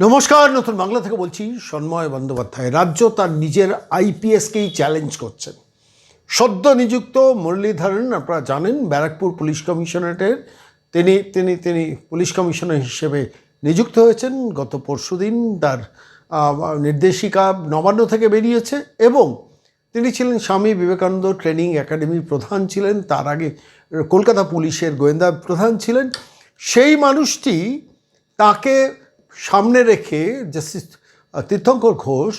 নমস্কার, নতুন বাংলা থেকে বলছি সন্ময় বন্দ্যোপাধ্যায়। রাজ্য তার নিজের আইপিএসকেই চ্যালেঞ্জ করছেন সদ্য নিযুক্ত মুরলীধরন, আপনারা জানেন, ব্যারাকপুর পুলিশ কমিশনারেটের তিনি তিনি তিনি পুলিশ কমিশনার হিসেবে নিযুক্ত হয়েছেন। গত পরশুদিন তার নির্দেশিকা নবান্ন থেকে বেরিয়েছে এবং তিনি ছিলেন স্বামী বিবেকানন্দ ট্রেনিং একাডেমির প্রধান ছিলেন। তার আগে কলকাতা পুলিশের গোয়েন্দা প্রধান ছিলেন। সেই মানুষটি তাকে সামনে রেখে জাস্টিস তীর্থঙ্কর ঘোষ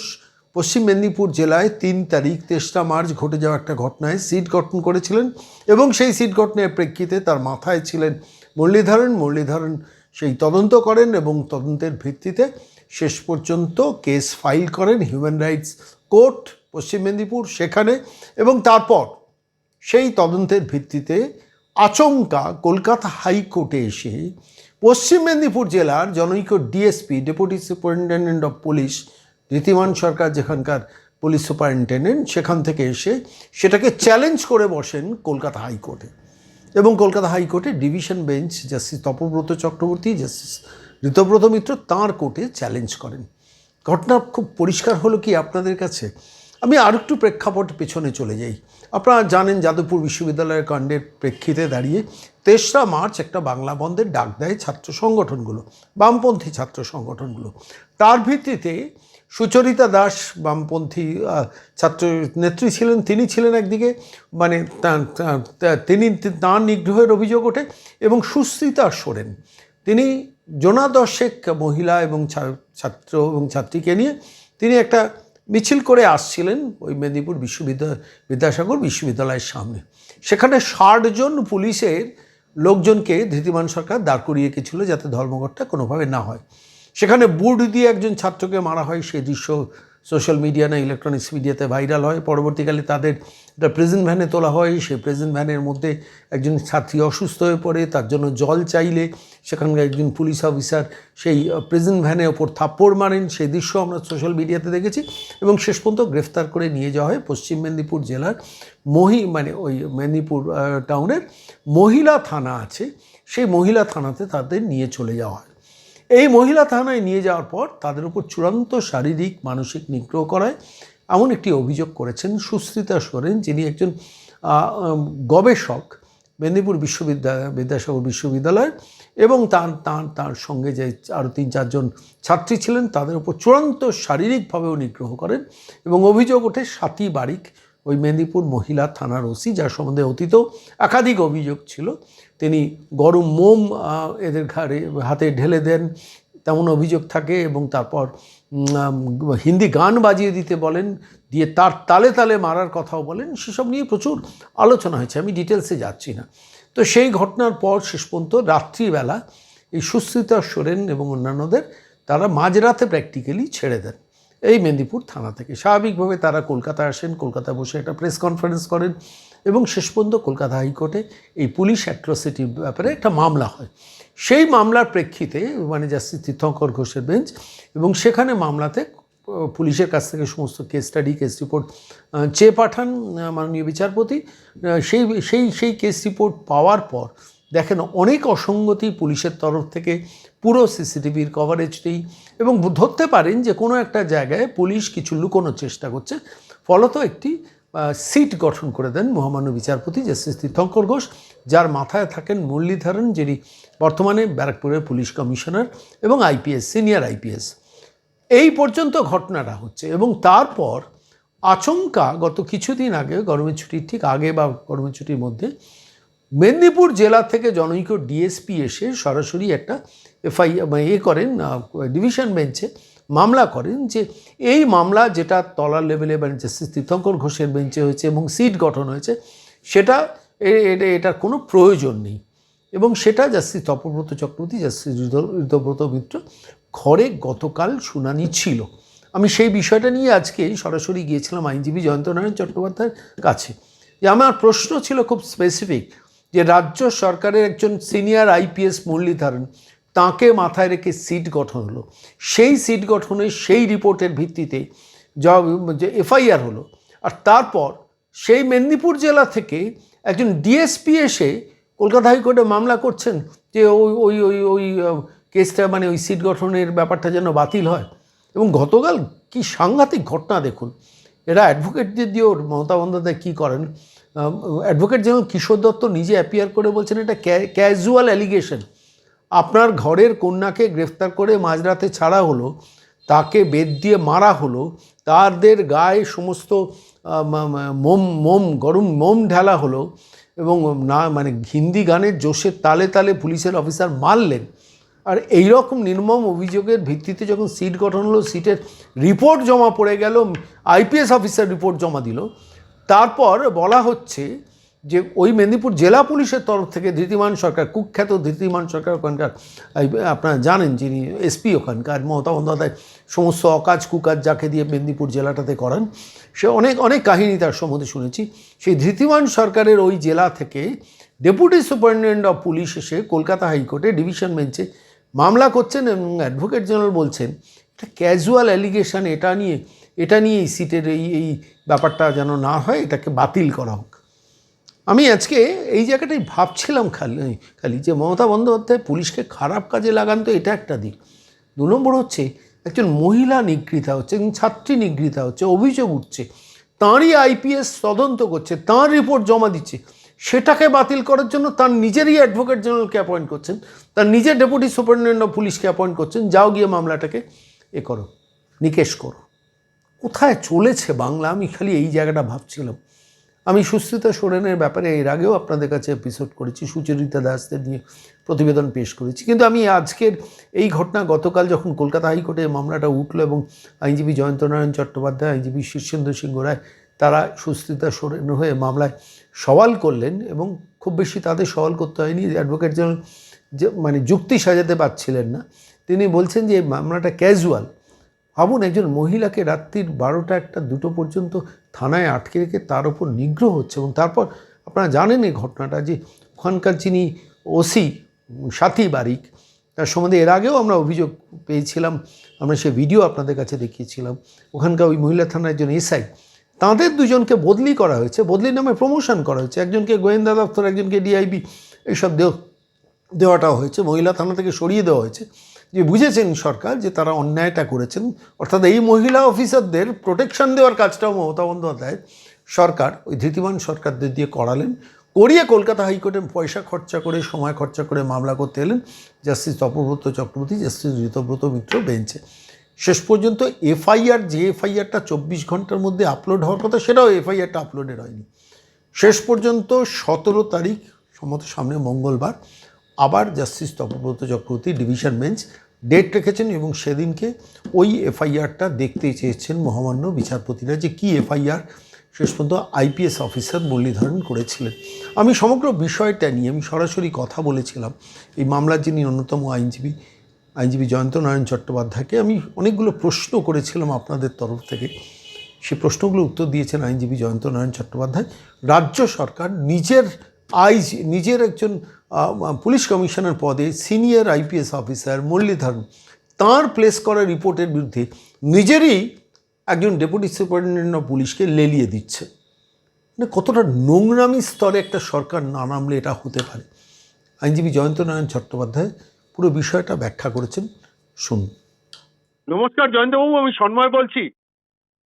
পশ্চিম মেদিনীপুর জেলায় তিন তারিখ, তেসরা মার্চ ঘটে যাওয়া একটা ঘটনায় সিট গঠন করেছিলেন এবং সেই সিট গঠনের প্রেক্ষিতে তার মাথায় ছিলেন মুরলীধরন। মুরলীধরন সেই তদন্ত করেন এবং তদন্তের ভিত্তিতে শেষ পর্যন্ত কেস ফাইল করেন human rights court Paschim Medinipur সেখানে এবং তারপর সেই তদন্তের ভিত্তিতে আচমকা কলকাতা হাইকোর্টে এসে পশ্চিম মেদিনীপুর জেলার জনৈক DSP, deputy superintendent of police Ritiman Sarkar যেখানকার পুলিশ সুপারিনটেন্ডেন্ট, সেখান থেকে এসে সেটাকে চ্যালেঞ্জ করে বসেন কলকাতা হাইকোর্টে। এবং কলকাতা হাইকোর্টে division bench justice Tapabrata Chakraborty, justice Ritabrata Mitra তাঁর কোর্টে চ্যালেঞ্জ করেন। ঘটনা খুব পরিষ্কার হলো কি আপনাদের কাছে? আমি আর একটু প্রেক্ষাপট পেছনে চলে যাই। আপনারা জানেন যাদবপুর বিশ্ববিদ্যালয়ের কাণ্ডের প্রেক্ষিতে দাঁড়িয়ে তেসরা মার্চ একটা বাংলা বন্ধের ডাক দেয় ছাত্র সংগঠনগুলো, বামপন্থী ছাত্র সংগঠনগুলো। তার ভিত্তিতে সুচরিতা দাস বামপন্থী ছাত্র নেত্রী ছিলেন, তিনি ছিলেন একদিকে মানে তিনি তাঁর নিগ্রহের অভিযোগ ওঠে এবং সুস্মিতা সোরেন। তিনি জোনাদশেক মহিলা এবং ছাত্র এবং ছাত্রীকে নিয়ে তিনি একটা মিছিল করে আসছিলেন ওই মেদিনীপুর বিশ্ববিদ্যালয় বিদ্যাসাগর বিশ্ববিদ্যালয়ের সামনে। সেখানে ষাটজন পুলিশের লোকজনকে ধৃতিমান সরকার দাঁড় করিয়ে গেছিল যাতে ধর্মঘটটা কোনোভাবে না হয়। সেখানে বুট দিয়ে একজন ছাত্রকে মারা হয়, সেই দৃশ্য সোশ্যাল মিডিয়া না ইলেকট্রনিক্স মিডিয়াতে ভাইরাল হয়। পরবর্তীকালে তাদের একটা প্রেজেন্ট ভ্যানে তোলা হয়। সেই প্রেজেন্ট ভ্যানের মধ্যে একজন ছাত্রী অসুস্থ হয়ে পড়ে। তার জন্য জল চাইলে সেখানকার একজন পুলিশ অফিসার সেই প্রেজেন্ট ভ্যানের ওপর থাপ্পড় মারেন। সেই দৃশ্য আমরা সোশ্যাল মিডিয়াতে দেখেছি এবং শেষ পর্যন্ত গ্রেফতার করে নিয়ে যাওয়া হয় পশ্চিম মেদিনীপুর জেলার মহি মানে ওই মেদিনীপুর টাউনের মহিলা থানা আছে। সেই মহিলা থানাতে তাদের নিয়ে চলে যাওয়া হয়। এই মহিলা থানায় নিয়ে যাওয়ার পর তাদের উপর চূড়ান্ত শারীরিক, মানসিক নিগ্রহ করায়। এমন একটি অভিযোগ করেছেন সুস্মিতা সোরেন, যিনি একজন গবেষক মেদিনীপুর বিশ্ববিদ্যালয় বিদ্যাসাগর বিশ্ববিদ্যালয় এবং তার তার তার সঙ্গে যে আরও তিন, চারজন ছাত্রী ছিলেন, তাদের উপর চূড়ান্ত শারীরিকভাবেও নিগ্রহ করেন এবং অভিযোগ ওঠে সাতী বারিক ওই মেদিনীপুর মহিলা থানার ওসি, যার সম্বন্ধে অতীত একাধিক অভিযোগ ছিল। তিনি গরম মোম এদের ঘাড়ে, হাতে ঢেলে দেন, তেমন অভিযোগ থাকে এবং তারপর হিন্দি গান বাজিয়ে দিতে বলেন, দিয়ে তার তালে তালে মারার কথাও বলেন, সেসব নিয়ে প্রচুর আলোচনা হয়েছে। আমি ডিটেলসে যাচ্ছি না। তো সেই ঘটনার পর শেষ পর্যন্ত রাত্রিবেলা এই সুস্মিতা সোরেন এবং অন্যান্যদের, তারা মাঝরাতে প্র্যাকটিক্যালি ছেড়ে দেন। এই মেদিনীপুর থানা থেকে। স্বাভাবিকভাবে তারা কলকাতায় আসেন, কলকাতায় বসে একটা প্রেস কনফারেন্স করেন এবং শেষ পর্যন্ত কলকাতা হাইকোর্টে এই পুলিশ অ্যাট্রসিটির ব্যাপারে একটা মামলা হয়। সেই মামলার প্রেক্ষিতে মানে জাস্টিস তীর্থঙ্কর ঘোষের বেঞ্চ এবং সেখানে মামলাতে পুলিশের কাছ থেকে সমস্ত কেস স্টাডি কেস রিপোর্ট চেয়ে পাঠান মাননীয় বিচারপতি। সেই সেই সেই কেস রিপোর্ট পাওয়ার পর দেখেন, অনেক অসঙ্গতি পুলিশের তরফ থেকে, পুরো সিসিটিভির কভারেজ নেই এবং ধরতে পারেন যে কোনো একটা জায়গায় পুলিশ কিছু লুকোনোর চেষ্টা করছে। ফলত একটি সিট গঠন করে দেন মহামান্য বিচারপতি জাস্টিস তীর্থঙ্কর ঘোষ, যার মাথায় থাকেন মুরলীধরন, যিনি বর্তমানে ব্যারাকপুরের পুলিশ কমিশনার এবং আইপিএস, সিনিয়র আইপিএস। এই পর্যন্ত ঘটনাটা হচ্ছে এবং তারপর আচমকা গত কিছুদিন আগে, গরমের ছুটির ঠিক আগে বা গরমের ছুটির মধ্যে মেদিনীপুর জেলা থেকে জনৈক ডিএসপি এসে সরাসরি একটা এফআই মানে এ করেন ডিভিশন বেঞ্চে মামলা করেন যে এই মামলা যেটা তলার লেভেলে মানে তীর্থঙ্কর ঘোষের বেঞ্চে হয়েছে এবং সিট গঠন হয়েছে, সেটা এটার কোনো প্রয়োজন নেই। এবং সেটা জাস্টিস তপব্রত চক্রবর্তী, জাস্টিস ঋত- ঋতব্রত মিত্র ঘরে গতকাল শুনানি ছিল। আমি সেই বিষয়টা নিয়ে আজকে সরাসরি গিয়েছিলাম আইনজীবী জয়ন্তনারায়ণ চট্টোপাধ্যায়ের কাছে। যে আমার প্রশ্ন ছিল খুব স্পেসিফিক যে রাজ্য সরকারের একজন সিনিয়র আইপিএস মুরলীধরন, তাকে মাথায় রেখে সিট গঠন হলো। সেই সিট গঠনে সেই রিপোর্টের ভিত্তিতে যা এফআইআর হলো। আর তারপর সেই মেদিনীপুর জেলা থেকে একজন ডিএসপি এসে কলকাতা হাইকোর্টে মামলা করছেন যে ওই ওই ওই ওই কেসটা মানে ওই সিট গঠনের ব্যাপারটা যেন বাতিল হয়। এবং গতকাল কি সাংঘাতিক ঘটনা দেখুন। এরা অ্যাডভোকেটদের দিয়েও মমতা বন্দ্যোপাধ্যায় কী করেন? অ্যাডভোকেট যেমন কিশোর দত্ত নিজে অ্যাপিয়ার করে বলছেন এটা ক্যাজুয়াল অ্যালিগেশন আপনার ঘরের কন্যাকে গ্রেফতার করে মাঝরাতে ছাড়া হলো, তাকে বেদ দিয়ে মারা হলো, তাদের গায়ে সমস্ত মোম মোম, গরম মোম ঢালা হলো এবং না মানে হিন্দি গানের জোশের তালে তালে পুলিশের অফিসার মারলেন। আর এই রকম নির্মম অভিযোগের ভিত্তিতে যখন সিট গঠন হলো, সিটের রিপোর্ট জমা পড়ে গেল, আইপিএস অফিসার রিপোর্ট জমা দিল তারপর বলা হচ্ছে যে ওই মেদিনীপুর জেলা পুলিশের তরফ থেকে ধৃতিমান সরকার, কুখ্যাত ধৃতিমান সরকার ওখানকার আপনারা জানেন যিনি এসপি ওখানকার, মমতা বন্দ্যোপাধ্যায়, সমস্ত অকাজ কুকাজ যাকে দিয়ে মেদিনীপুর জেলাটাতে করেন, সে অনেক অনেক কাহিনী তার সম্বন্ধে শুনেছি। সেই ধৃতিমান সরকারের ওই জেলা থেকে ডেপুটি সুপারিনটেন্ডেন্ট অফ পুলিশ এসে কলকাতা হাইকোর্টে ডিভিশন বেঞ্চে মামলা করছেন এবং অ্যাডভোকেট জেনারেল বলছেন এটা ক্যাজুয়াল অ্যালিগেশন এটা নিয়ে এটা নিয়ে এই সিটের এই এই ব্যাপারটা যেন না হয়, এটাকে বাতিল করা হোক। আমি আজকে এই জায়গাটাই ভাবছিলাম খালি খালি যে মমতা বন্দ্যোপাধ্যায় পুলিশকে খারাপ কাজে লাগান তো এটা একটা দিক। দু নম্বর হচ্ছে, একজন মহিলা নিগৃহীতা হচ্ছে, একজন ছাত্রী নিগৃহীতা হচ্ছে, অভিযোগ উঠছে, তাঁরই আইপিএস তদন্ত করছে, তাঁর রিপোর্ট জমা দিচ্ছে, সেটাকে বাতিল করার জন্য তার নিজেরই অ্যাডভোকেট জেনারেলকে অ্যাপয়েন্ট করছেন, তার নিজের ডেপুটি সুপারিনটেন্ডেন্ট অফ পুলিশকে অ্যাপয়েন্ট করছেন, যাও গিয়ে মামলাটাকে এ করো, নিকেশ করো। কোথায় চলেছে বাংলা? আমি খালি এই জায়গাটা ভাবছিলাম। আমি সুস্থিতা সোরেনের ব্যাপারে এর আগেও আপনাদের কাছে এপিসোড করেছি, সুচরিতা দাসদের নিয়ে প্রতিবেদন পেশ করেছি। কিন্তু আমি আজকের এই ঘটনা গতকাল যখন কলকাতা হাইকোর্টে মামলাটা উঠল এবং আইনজীবী জয়ন্তনারায়ণ চট্টোপাধ্যায়, আইনজীবী শীর্ষেন্দু সিংহ রায়, তারা সুস্থিতা সোরেন হয়ে মামলায় সওয়াল করলেন এবং খুব বেশি তাদের সওয়াল করতে হয়নি অ্যাডভোকেট জেনারেল যে মানে যুক্তি সাজাতে পারছিলেন না। তিনি বলছেন যে মামলাটা ক্যাজুয়াল ভাবুন, একজন মহিলাকে রাত্রির বারোটা একটা দুটো পর্যন্ত থানায় আটকে রেখে তার উপর নিগ্রহ হচ্ছে এবং তারপর আপনারা জানেন এই ঘটনাটা যে ওখানকার যিনি ওসি সাথী বারিক, তার সম্বন্ধে এর আগেও আমরা অভিযোগ পেয়েছিলাম, আমরা সে ভিডিও আপনাদের কাছে দেখিয়েছিলাম। ওখানকার ওই মহিলা থানার একজন এসআই তাদের দুজনকে বদলি করা হয়েছে। বদলি নামে প্রমোশন করা হয়েছে। একজনকে গোয়েন্দা দপ্তর, একজনকে ডিআইবি এইসব দেও দেওয়াটাও হয়েছে। মহিলা থানা থেকে সরিয়ে দেওয়া হয়েছে। যে বুঝেছেন সরকার যে তারা অন্যায়টা করেছেন, অর্থাৎ এই মহিলা অফিসারদের প্রোটেকশন দেওয়ার কাজটাও মমতা বন্দ্যোপাধ্যায় সরকার, ওই ধৃতিমান সরকারদের দিয়ে করালেন। করিয়ে কলকাতা হাইকোর্টে পয়সা খরচা করে, সময় খরচা করে মামলা করতে এলেন জাস্টিস তপব্রত চক্রবর্তী, জাস্টিস ঋতব্রত মিত্র বেঞ্চে। শেষ পর্যন্ত এফআইআর, যে এফআইআরটা চব্বিশ ঘণ্টার মধ্যে আপলোড হওয়ার কথা, সেটাও এফআইআরটা আপলোডেড হয়নি। শেষ পর্যন্ত সতেরো তারিখ, সম্ভবত সামনে মঙ্গলবার আবার justice Tapabrata Chakraborty division bench date রেখেছেন এবং সেদিনকে ওই এফআইআরটা দেখতে চেয়েছেন মহামান্য বিচারপতিরা যে কী এফআইআর শেষ পর্যন্ত আইপিএস অফিসার মুরলীধরন করেছিলেন। আমি সমগ্র বিষয়টা নিয়ে আমি সরাসরি কথা বলেছিলাম। এই মামলার যিনি অন্যতম আইনজীবী আইনজীবী জয়ন্ত নারায়ণ চট্টোপাধ্যায়কে আমি অনেকগুলো প্রশ্ন করেছিলাম আপনাদের তরফ থেকে। সে প্রশ্নগুলো উত্তর দিয়েছেন আইনজীবী জয়ন্ত নারায়ণ চট্টোপাধ্যায়। রাজ্য সরকার নিজের আইজ, নিজের একজন পুলিশ কমিশনার পদে সিনিয়র আইপিএস অফিসার মুরলীধরন তাঁর প্লেস করা রিপোর্টের বিরুদ্ধে নিজেরই একজন ডেপুটি সুপারিনটেন্ডেন্ট অফ পুলিশকে লেলিয়ে দিচ্ছে। মানে কতটা নোংরামি স্তরে একটা সরকার না নামলে এটা হতে পারে। আইনজীবী জয়ন্ত নারায়ণ চট্টোপাধ্যায় পুরো বিষয়টা ব্যাখ্যা করেছেন। শুনুন। নমস্কার জয়ন্তবাবু আমি সন্ময় বলছি।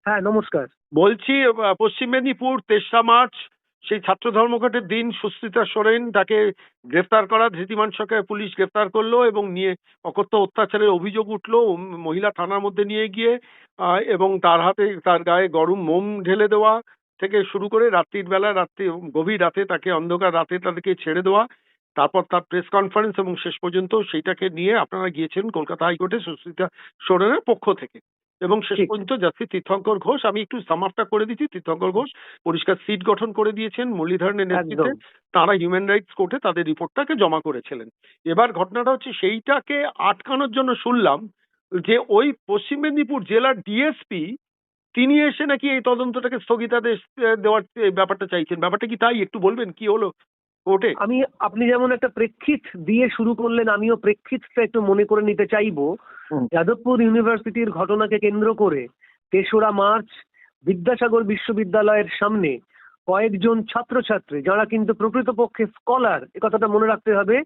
হ্যাঁ নমস্কার। বলছি পশ্চিম মেদিনীপুর তেসরা মার্চ সেই ছাত্র ধর্মঘটের দিন সুস্মিতা সোরেন তাকে গ্রেফতার করা, ধৃতিমান সরকারের পুলিশ গ্রেফতার করল এবং নিয়ে অকথ্য অত্যাচারের অভিযোগ উঠল মহিলা থানার মধ্যে নিয়ে গিয়ে এবং তার হাতে তার গায়ে গরম মোম ঢেলে দেওয়া থেকে শুরু করে রাত্রির বেলা, রাত্রি, গভীর রাতে তাকে অন্ধকার রাতে তাদেরকে ছেড়ে দেওয়া, তারপর তার প্রেস কনফারেন্স এবং শেষ পর্যন্ত সেইটাকে নিয়ে আপনারা গিয়েছেন কলকাতা হাইকোর্টে সুস্মিতা সোরেনের পক্ষ থেকে। এবং শেষ পর্যন্ত জাস্টিস তীর্থঙ্কর ঘোষ। আমি একটু সামাপটা করে দিচ্ছি। তীর্থঙ্কর ঘোষ পরিষ্কার সিট গঠন করে দিয়েছেন মুরলীধরনের নেতৃত্বে। তারা হিউম্যান রাইটস কোর্টে তাদের রিপোর্টটাকে জমা করেছিলেন। এবার ঘটনাটা হচ্ছে সেইটাকে আটকানোর জন্য শুনলাম যে ওই পশ্চিম মেদিনীপুর জেলার ডিএসপি তিনি এসে নাকি এই তদন্তটাকে স্থগিতাদেশ দেওয়ার ব্যাপারটা চাইছেন। ব্যাপারটা কি তাই একটু বলবেন? কি হলো? কোর্টে? আমি আপনি যেমন একটা প্রেক্ষিত দিয়ে শুরু করলেন আমিও প্রেক্ষিতটা একটু মনে করে নিতে চাইব। যাদবপুর ইউনিভার্সিটির ঘটনাকে কেন্দ্র করে তেসরা মার্চ বিদ্যাসাগর বিশ্ববিদ্যালয়ের সামনে কয়েকজন ছাত্রছাত্রী যারা কিন্তু প্রকৃতপক্ষে স্কলার এ কথাটা মনে রাখতে হবে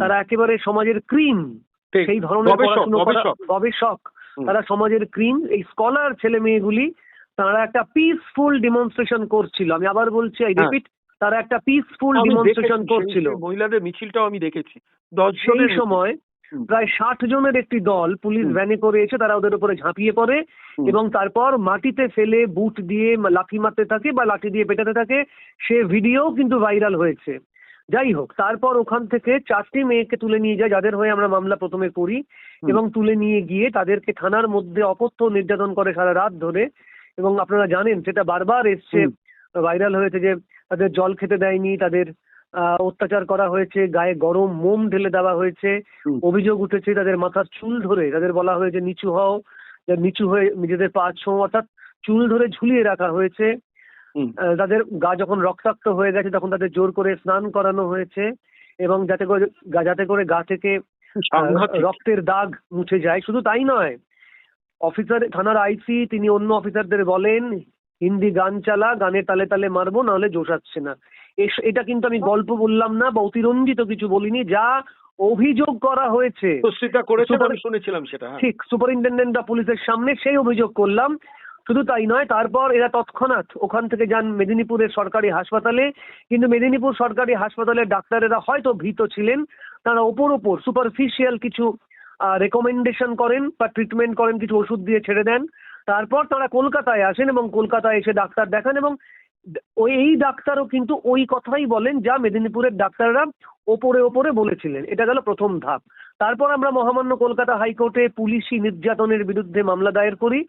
তারা একেবারে সমাজের ক্রিম সেই ধরনের গবেষক, তারা সমাজের ক্রিম এই স্কলার ছেলে মেয়েগুলি তারা একটা পিসফুল ডেমনস্ট্রেশন করছিল। আমি আবার বলছি আই হ্যাঁ। রিপিট তারা একটা পিসফুল ডেমনস্ট্রেশন করছিল। মহিলাদের মিছিলটাও আমি দেখেছি। দশ সেই সময় প্রায় ষাট জনের একটি দল পুলিশ ভ্যানে করে এসে তারা ওদের উপরে ঝাঁপিয়ে পড়ে এবং তারপর মাটিতে ফেলে বুট দিয়ে লাঠি মারতে থাকে বা লাঠি দিয়ে পেটাতে থাকে। সে ভিডিও কিন্তু ভাইরাল হয়েছে। যাই হোক তারপর ওখান থেকে চারটি মেয়েকে তুলে নিয়ে যায় যাদের হয়ে আমরা মামলা প্রথমে করি এবং তুলে নিয়ে গিয়ে তাদেরকে থানার মধ্যে অকথ্য নির্যাতন করে সারা রাত ধরে। এবং আপনারা জানেন সেটা বারবার এসছে ভাইরাল হয়েছে যে তাদের জল খেতে দেয়নি তাদের অত্যাচার করা হয়েছে গায়ে গরম মোম ঢেলে দেওয়া হয়েছে অভিযোগ উঠেছে তাদের মাথার চুল ধরে তাদের বলা হয়েছে নিচু হও নিচু হয়ে নিজেদের পা ছো অর্থাৎ চুল ধরে ঝুলিয়ে রাখা হয়েছে। তাদের গা যখন রক্তাক্ত হয়ে গেছে তখন তাদের জোর করে স্নান করানো হয়েছে এবং যাতে করে গা- যাতে করে গা থেকে রক্তের দাগ মুছে যায়। শুধু তাই নয় অফিসার থানার আইসি তিনি অন্য অফিসারদের বলেন হিন্দি গান চালা গানে তালে তালে মারবো নাহলে জোশাচ্ছে না। এটা কিন্তু আমি গল্প বললাম না বা অতিরঞ্জিত কিছু বলিনি যা অভিযোগ করা হয়েছে। শুনেছিলাম সেটা হ্যাঁ। ঠিক সুপারিনটেন্ডেন্ট অফ পুলিশের সামনে সেই অভিযোগ করলাম। শুধু তাই নয় তারপর এরা তৎক্ষণাৎ ওখান থেকে যান মেদিনীপুরের সরকারি হাসপাতালে। কিন্তু মেদিনীপুর সরকারি হাসপাতালের ডাক্তারেরা হয়তো ভীত ছিলেন। তারা ওপর ওপর সুপারফিশিয়াল কিছু রেকমেন্ডেশন করেন বা ট্রিটমেন্ট করেন কিছু ওষুধ দিয়ে ছেড়ে দেন। তারপর তারা কলকাতায় আসেন এবং কলকাতায় এসে ডাক্তার দেখান এবং ওই, এই ডাক্তারও কিন্তু ওই কথাই বলেন যা মেদিনীপুরের ডাক্তাররা ওপরে ওপরে বলেছিলেন। এটা গেল প্রথম ধাপ। তারপর আমরা মহামান্য কলকাতা হাইকোর্টে পুলিশি নির্যাতনের বিরুদ্ধে মামলা দায়ের করি।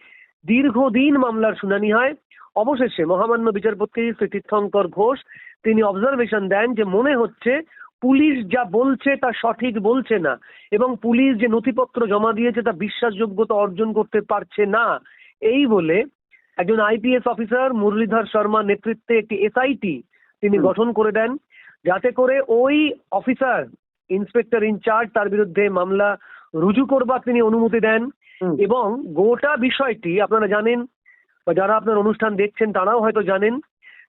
দীর্ঘদিন মামলার শুনানি হয়। অবশেষে মহামান্য বিচারপতি শ্রী তীর্থঙ্কর ঘোষ তিনি অবজারভেশন দেন যে মনে হচ্ছে পুলিশ যা বলছে তা সঠিক বলছে না এবং পুলিশ যে নথিপত্র জমা দিয়েছে তা বিশ্বাসযোগ্যতা অর্জন করতে পারছে না। এই বলে একজন আইপিএস অফিসার মুরলীধর শর্মা নেতৃত্বে একটি এসআইটি তিনি গঠন করে দেন যাতে করে ওই অফিসার ইন্সপেক্টর ইনচার্জ তার বিরুদ্ধে মামলা রুজু করবার তিনি অনুমতি দেন এবং গোটা বিষয়টি আপনারা জানেন বা যারা আপনার অনুষ্ঠান দেখছেন তারাও হয়তো জানেন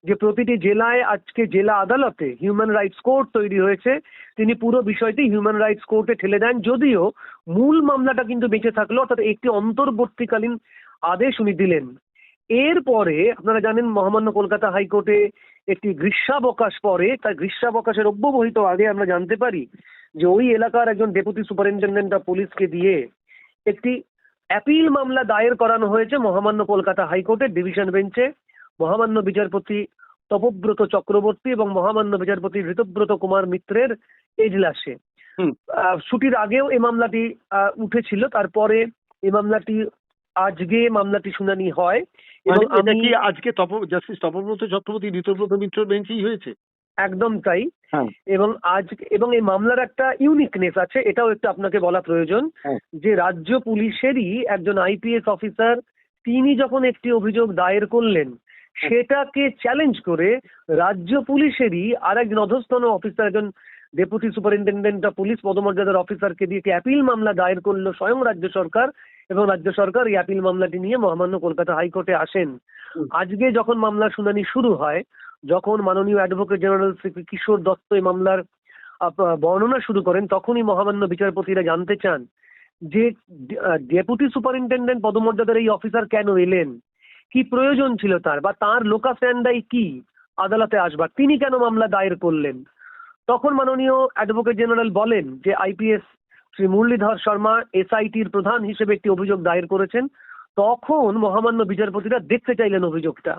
যে প্রতিটি জেলায় আজকে জেলা আদালতে হিউম্যান রাইটস কোর্ট তৈরি হয়েছে। তিনি পুরো বিষয়টি হিউম্যান রাইটস কোর্টে ঠেলে দেন যদিও মূল মামলাটা কিন্তু বেঁচে থাকল অর্থাৎ একটি অন্তর্বর্তীকালীন আদেশ উনি দিলেন। এরপরে আপনারা জানেন মহামান্য কলকাতা হাইকোর্টে একটি গ্রীষ্মাবকাশ পরে তার গ্রীষ্মাবকাশের অব্যবহিত আগে আমরা জানতে পারি যে ওই এলাকার একজন ডেপুটি সুপারিনটেন্ডেন্ট অফ পুলিশকে দিয়ে একটি অ্যাপিল মামলা দায়ের করানো হয়েছে মহামান্য কলকাতা হাইকোর্টের ডিভিশন বেঞ্চে। মহামান্য বিচারপতি তপব্রত চক্রবর্তী এবং মহামান্য বিচারপতি ঋতব্রত কুমার মিত্রের এজলাসে। ছুটির আগেও এই মামলাটি আহ, উঠেছিল তারপরে এই মামলাটি আজকে মামলাটি শুনানি হয় এবং মানে আমি কি আজকে তপ জাস্টিস তপব্রত চক্রবর্তী ঋতব্রত মিত্র বেঞ্চেই হয়েছে? একদম তাই। হ্যাঁ। এবং আজ এবং এই মামলার একটা ইউনিকনেস আছে এটাও একটু আপনাকে বলা প্রয়োজন হ্যাঁ। যে রাজ্য পুলিশেরই একজন আইপিএস অফিসার তিনি যখন একটি অভিযোগ দায়ের করলেন সেটাকে চ্যালেঞ্জ করে রাজ্য পুলিশেরই আর একজন অধস্তন অফিসার একজন ডেপুটি সুপারিনটেন্ডেন্ট অফ পুলিশ পদমর্যাদার অফিসারকে দিয়ে একটি অ্যাপিল মামলা দায়ের করল স্বয়ং রাজ্য সরকার এবং রাজ্য সরকার এই অ্যাপিল মামলাটি নিয়ে মহামান্য কলকাতা হাইকোর্টে আসেন। আজকে যখন মামলার শুনানি শুরু হয় যখন মাননীয় অ্যাডভোকেট জেনারেল শ্রী কিশোর দত্ত এই মামলার বর্ণনা শুরু করেন তখনই মহামান্য বিচারপতিরা জানতে চান যে ডেপুটি সুপারিনটেন্ডেন্ট পদমর্যাদার এই অফিসার কেন এলেন? কি প্রয়োজন ছিল তার বা তার লোকাস স্ট্যান্ডাই কি? আদালতে আসবার। তিনি কেন মামলা দায়ের করলেন? তখন মাননীয় অ্যাডভোকেট জেনারেল বলেন যে আইপিএস শ্রী মুরলীধর শর্মা এসআইটির প্রধান হিসেবে একটি অভিযোগ দায়ের করেছেন। তখন মহামান্য বিচারপতিরা দেখতে চাইলেন অভিযোগটা।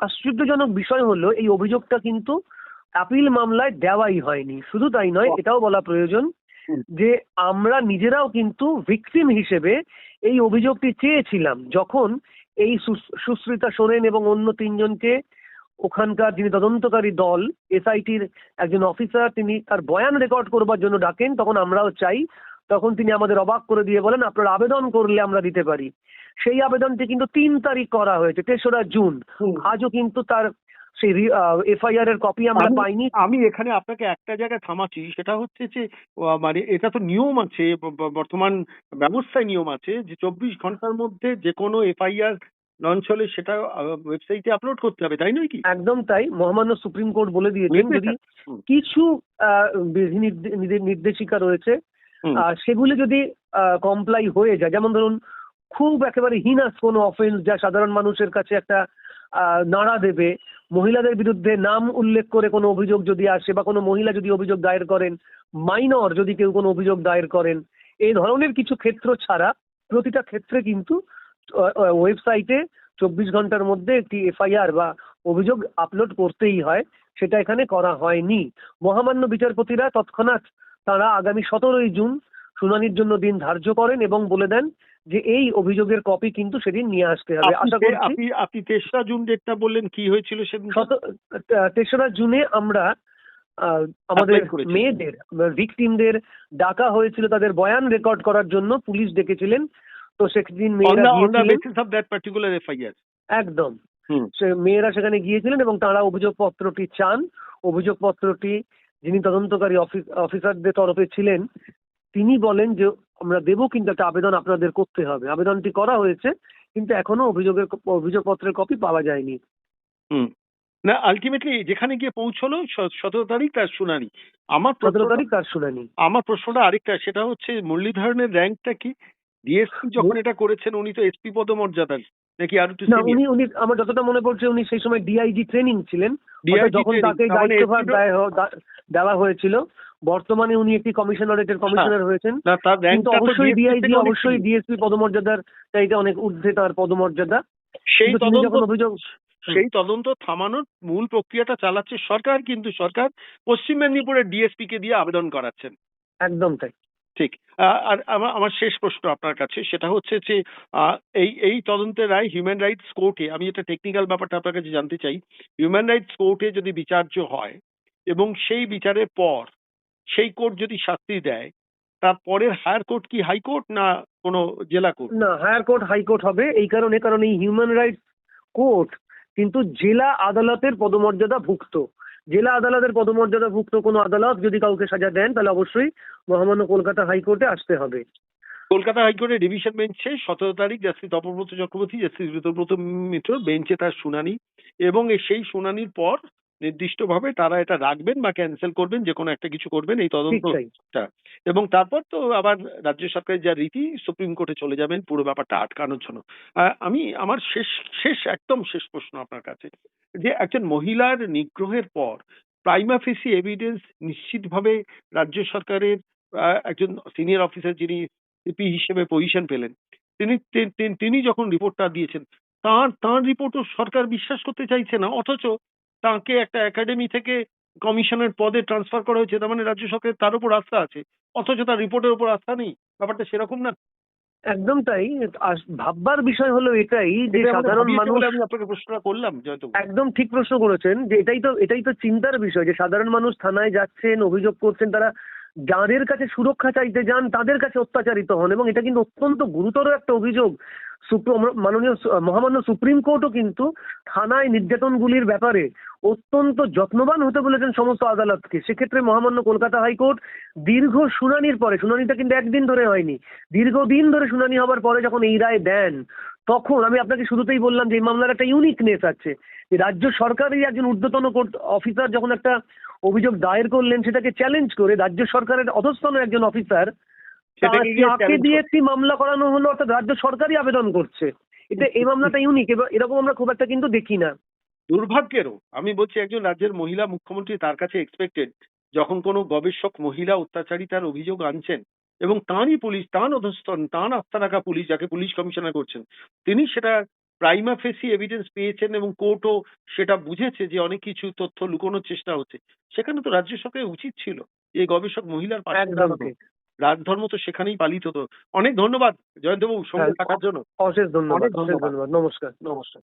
আশ্চর্যজনক বিষয় হলো এই অভিযোগটা কিন্তু আপিল মামলায় দেওয়াই হয়নি। শুধু তাই নয় এটাও বলা প্রয়োজন যে আমরা নিজেরাও কিন্তু ভিকটিম হিসেবে এই অভিযোগটি চেয়েছিলাম। যখন এই সুশ্রিতা সোরেন এবং অন্য তিনজনকে ওখানকার যিনি তদন্তকারী দল এসআইটির একজন অফিসার তিনি তার বয়ান রেকর্ড করবার জন্য ডাকেন তখন আমরাও চাই। তখন তিনি আমাদের অবাক করে দিয়ে বলেন আপনার আবেদন করলে আমরা দিতে পারি। সেই আবেদনটি কিন্তু তিন তারিখ করা হয়েছে তেসরা জুন। আজও কিন্তু তার সেই এফআইআর এর কপি আমরা পাইনি। আমি এখানে আপনাকে একটা জায়গায় থামাচ্ছি সেটা হচ্ছে যে মানে এটা তো নিয়ম আছে বর্তমান ব্যবস্থায় নিয়ম আছে যে চব্বিশ ঘণ্টার মধ্যে যে কোনো এফআইআর লঞ্চ হলে সেটা ওয়েবসাইটে আপলোড করতে হবে তাই নয় কি? একদম তাই মহামান্য সুপ্রিম কোর্ট বলে দিয়েছেন যদি কিছু বিধি নির্দে- নির্দে- নির্দেশিকা রয়েছে সেগুলি যদি কমপ্লাই হয়ে যায় যেমন ধরুন খুব একেবারে হিনাস কোনো অফেন্স যা সাধারণ মানুষের কাছে একটা আহ, নাড়া দেবে মহিলাদের বিরুদ্ধে নাম উল্লেখ করে কোনো অভিযোগ যদি আসে বা কোনো মহিলা যদি অভিযোগ দায়ের করেন মাইনর যদি কেউ কোনো অভিযোগ দায়ের করেন এই ধরনের কিছু ক্ষেত্র ছাড়া প্রতিটা ক্ষেত্রে কিন্তু ওয়েবসাইটে চব্বিশ ঘণ্টার মধ্যে একটি এফআইআর বা অভিযোগ আপলোড করতেই হয়। সেটা এখানে করা হয়নি। মহামান্য বিচারপতিরা তৎক্ষণাৎ তারা আগামী সতেরোই জুন শুনানির জন্য দিন ধার্য করেন এবং বলে দেন যে এই অভিযোগের কপি কিন্তু সেদিন নিয়ে আসতে হবে। আশা করি আপনি আপনি তেসরা জুন ডেটটা বললেন কি হয়েছিল সেদিন? তেসরা জুনে আমরা আহ, আমাদের মেয়েদের ভিকটিমদের ডাকা হয়েছিল তাদের বয়ান রেকর্ড করার জন্য পুলিশ ডেকেছিলেন। তো সেদিন মেয়েরা অফ দ্যাট পার্টিকুলার এফআইআর একদম। সে মেয়েরা সেখানে গিয়েছিলেন এবং তারা অভিযোগপত্রটি চান। অভিযোগপত্রটি যিনি তদন্তকারী অফিসারদের তরফে ছিলেন তিনি বলেন যে আমরা দেবো কিন্তু একটা আবেদন আপনাদের করতে হবে। আবেদনটি করা হয়েছে কিন্তু এখনও অভিযোগের অভিযোগপত্রের কপি পাওয়া যায়নি। হুম। না আলটিমেটলি যেখানে গিয়ে পৌঁছলো সতেরো তারিখ তার শুনানি। আমার সতেরো তারিখ তার শুনানি। আমার প্রশ্নটা আরেকটা সেটা হচ্ছে মুরলীধরনের র্যাঙ্কটা কি? ডিএসপি যখন এটা করেছেন উনি তো এসপি পদমর্যাদার। নাকি আর একটু উনি উনি আমার যতটা মনে পড়ছে উনি সেই সময় ডিআইজি ট্রেনিং ছিলেন। যখন তাকে মানে দায়িত্বভার দেওয়া হয়েছিল। বর্তমানে উনি একটি কমিশনারেটের কমিশনার হয়েছেন। তার কিন্তু অবশ্যই ডিআইজি অবশ্যই ডিএসপি পদমর্যাদার চাইতে অনেক ঊর্ধ্বে তার পদমর্যাদা। সেই তদন্ত অভিযোগ সেই তদন্ত থামানোর মূল প্রক্রিয়াটা চালাচ্ছে সরকার কিন্তু সরকার পশ্চিম মেদিনীপুরের ডিএসপি কে দিয়ে আবেদন করাচ্ছেন। একদম তাই। ঠিক। আর আমার আমার শেষ প্রশ্ন আপনার কাছে, সেটা হচ্ছে যে এই এই তদন্তের রায় হিউম্যান রাইটস কোর্টে আমি এটা টেকনিক্যাল ব্যাপারটা আপনার কাছে জানতে চাই। হিউম্যান রাইটস কোর্টে যদি বিচার্য হয় এবং সেই বিচারের পর সেই কোর্ট যদি শাস্তি দেয় তারপরের হায়ার কোর্ট কি হাইকোর্ট না কোনো জেলা কোর্ট না হায়ার কোর্ট হাইকোর্ট হবে। এই কারণে, কারণ এই হিউম্যান রাইটস কোর্ট কিন্তু জেলা আদালতের পদমর্যাদা ভুক্ত জেলা আদালতের পদমর্যাদাভুক্ত কোনো আদালত যদি কাউকে সাজা দেন, তাহলে অবশ্যই মহামান্য কলকাতা হাইকোর্টে আসতে হবে। কলকাতা হাইকোর্টের ডিভিশন বেঞ্চে সতেরো তারিখ জাস্টিস তপব্রত চক্রবর্তী জাস্টিস ঋতব্রত মিত্র বেঞ্চে তার শুনানি এবং সেই শুনানির পর নির্দিষ্টভাবে তারা এটা রাখবেন বা ক্যান্সেল করবেন যে কোনো একটা কিছু করবেন এই ঠিক তদন্ত তাই এবং তারপর তো আবার রাজ্য সরকারের যা রীতি সুপ্রিম কোর্টে চলে যাবেন পুরো ব্যাপারটা আটকানোর জন্য। আমি আমার শেষ শেষ একদম শেষ প্রশ্ন আপনার কাছে যে একজন মহিলার নিগ্রহের পর প্রাইমা ফেসি এভিডেন্স নিশ্চিতভাবে রাজ্য সরকারের একজন সিনিয়র অফিসার যিনি সিপি হিসেবে পজিশন পেলেন তিনি তিনি যখন রিপোর্টটা দিয়েছেন তার তার রিপোর্টও সরকার বিশ্বাস করতে চাইছে না অথচ তাকে একটা একাডেমি থেকে কমিশনের পদে ট্রান্সফার করা হয়েছে তার মানে রাজ্য সরকারের তার উপর আস্থা আছে। অথচ তার রিপোর্টের উপর আস্থা নেই। ব্যাপারটা সেরকম না। একদম তাই। ভাববার বিষয় হলো এটাই যে সাধারণ মানুষ আমি আপনাকে প্রশ্নটা করলাম একদম ঠিক প্রশ্ন করেছেন যে এটাই তো এটাই তো চিন্তার বিষয় যে সাধারণ মানুষ থানায় যাচ্ছেন অভিযোগ করছেন তারা যাদের কাছে সুরক্ষা চাইতে যান, তাদের কাছে অত্যাচারিত হন এবং এটা কিন্তু অত্যন্ত গুরুতর একটা অভিযোগ। মাননীয় মহামান্য সুপ্রিম কোর্টও কিন্তু থানায় নির্যাতনগুলির ব্যাপারে অত্যন্ত যত্নবান হতে বলেছেন সমস্ত আদালতকে। সেক্ষেত্রে মহামান্য কলকাতা হাইকোর্ট দীর্ঘ শুনানির পরে, শুনানিটা কিন্তু একদিন ধরে হয়নি, দীর্ঘদিন ধরে শুনানি হবার পরে যখন এই রায় দেন, তখন আমি আপনাকে শুরুতেই বললাম যে এই মামলার একটা ইউনিকনেস আছে। রাজ্য সরকারই একজন ঊর্ধ্বতন অফিসার যখন একটা অভিযোগ দায়ের করলেন সেটাকে চ্যালেঞ্জ করে রাজ্য সরকারের অধস্তন একজন অফিসার তাকে দিয়ে একটি মামলা করানো হলো অর্থাৎ রাজ্য সরকারই আবেদন করছে। এটা এই মামলাটা ইউনিক এরকম আমরা খুব একটা কিন্তু দেখি না। দুর্ভাগ্যেরও আমি বলছি একজন রাজ্যের মহিলা মুখ্যমন্ত্রী তার কাছে এক্সপেক্টেড যখন কোনো গবেষক মহিলা অত্যাচারী তার অভিযোগ আনছেন এবং তাঁরই পুলিশ তাঁর অধস্তন তাঁর আস্থা রাখা পুলিশ যাকে পুলিশ কমিশনার করছেন তিনি সেটা প্রাইমা ফেসি এভিডেন্স পেয়েছেন এবং কোর্টও সেটা বুঝেছে যে অনেক কিছু তথ্য লুকোনোর চেষ্টা হচ্ছে। সেখানে তো রাজ্য সরকারের উচিত ছিল এই গবেষক মহিলার একদম রাজধর্ম তো সেখানেই পালিত হতো অনেক ধন্যবাদ জয়ন্তবাবু সঙ্গে সময় থাকার জন্য। অশেষ ধন্যবাদ অশেষ ধন্যবাদ। ধন্যবাদ। নমস্কার নমস্কার।